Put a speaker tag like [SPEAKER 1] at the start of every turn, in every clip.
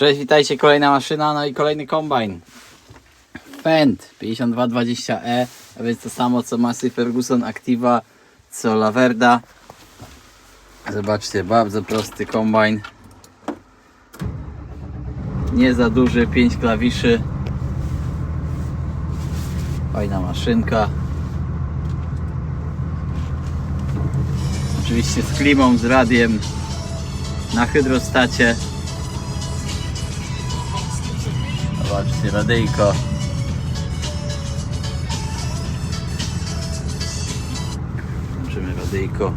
[SPEAKER 1] Cześć, witajcie, kolejna maszyna, no i kolejny kombajn. Fendt 5220E, a więc to samo co Massey Ferguson Activa, co Laverda. Zobaczcie, bardzo prosty kombajn. Nie za duży, 5 klawiszy. Fajna maszynka. Oczywiście z klimą, z radiem, na hydrostacie. Zobaczcie, radyjko. Włączymy radyjko.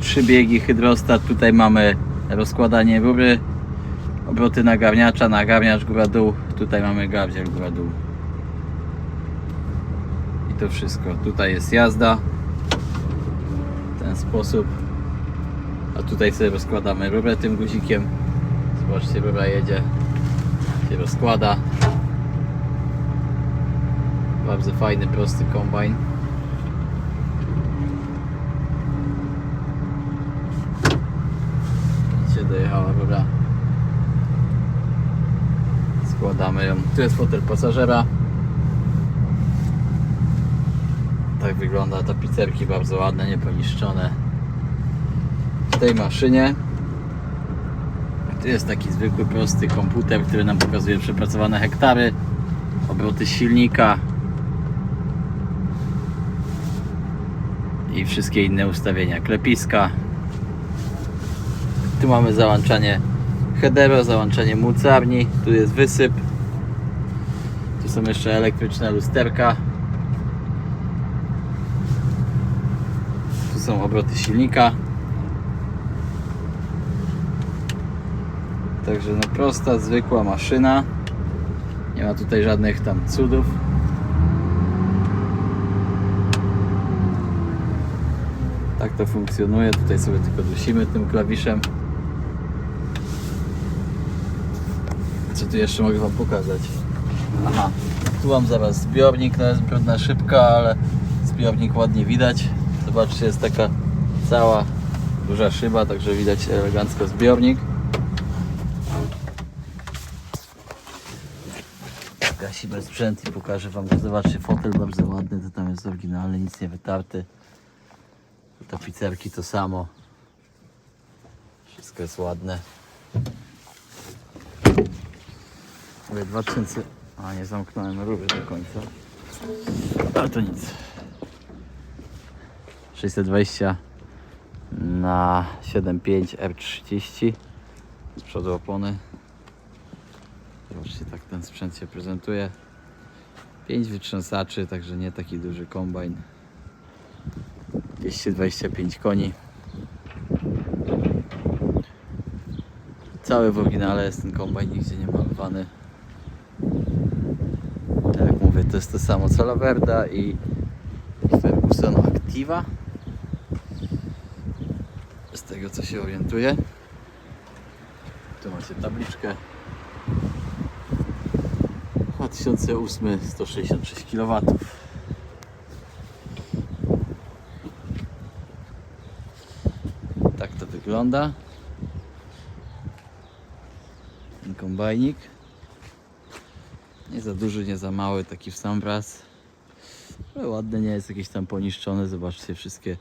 [SPEAKER 1] Trzy biegi, hydrostat. Tutaj mamy rozkładanie rury. Obroty nagarniacza, nagarniacz góra-dół. Tutaj mamy gawdziel góra-dół. I to wszystko. Tutaj jest jazda. W ten sposób. A tutaj sobie rozkładamy rurę tym guzikiem. Zobaczcie, rura jedzie się rozkłada. Bardzo fajny, prosty kombajn. Się dojechała rura. Składamy ją. Tu jest fotel pasażera. Tak wygląda tapicerki bardzo ładne, nieponiszczone. W tej maszynie tu jest taki zwykły, prosty komputer, który nam pokazuje przepracowane hektary, obroty silnika i wszystkie inne ustawienia klepiska. Tu mamy załączanie headera, załączanie mocarni, tu jest wysyp. Tu są jeszcze elektryczne lusterka. Tu są obroty silnika. Także no prosta, zwykła maszyna. Nie ma tutaj żadnych tam cudów. Tak to funkcjonuje. Tutaj sobie tylko dusimy tym klawiszem. Co tu jeszcze mogę Wam pokazać? Aha, tu mam zaraz zbiornik, no jest brudna szybka, ale zbiornik ładnie widać. Zobaczcie, jest taka cała duża szyba, także widać elegancko zbiornik. Gasimy sprzęt i pokażę Wam. Zobaczcie, fotel bardzo ładny, to tam jest oryginalny, nic nie wytarty. Tapicerki to samo. Wszystko jest ładne. Mówię 2000... A, nie zamknąłem rury do końca. Ale to nic. 620 na 7.5 R30 z przodu opony Zobaczcie, tak ten sprzęt się prezentuje. 5 wytrząsaczy, także nie taki duży kombajn. 225 koni. Cały w oryginale jest ten kombajn, nigdzie nie malowany. Tak jak mówię, to jest to samo co Laverda i Ferguson Activa. Z tego co się orientuję. Tu macie tabliczkę. 2008 166 kW. Tak to wygląda. Ten kombajnik. Nie za duży, nie za mały, taki w sam raz. Ale ładny, nie jest jakiś tam poniszczony. Zobaczcie wszystkie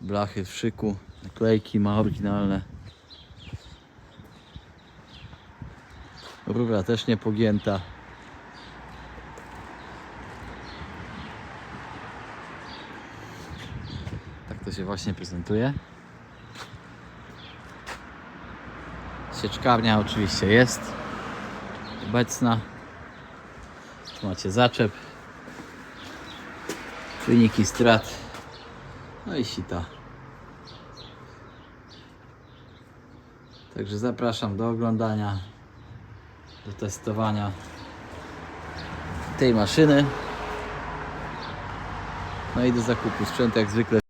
[SPEAKER 1] blachy w szyku. Naklejki ma oryginalne. Rura też nie pogięta. To się właśnie prezentuje. Sieczkarnia oczywiście jest obecna. Tu macie zaczep. Wyniki strat. No i sita. Także zapraszam do oglądania, do testowania tej maszyny. No i do zakupu sprzętu jak zwykle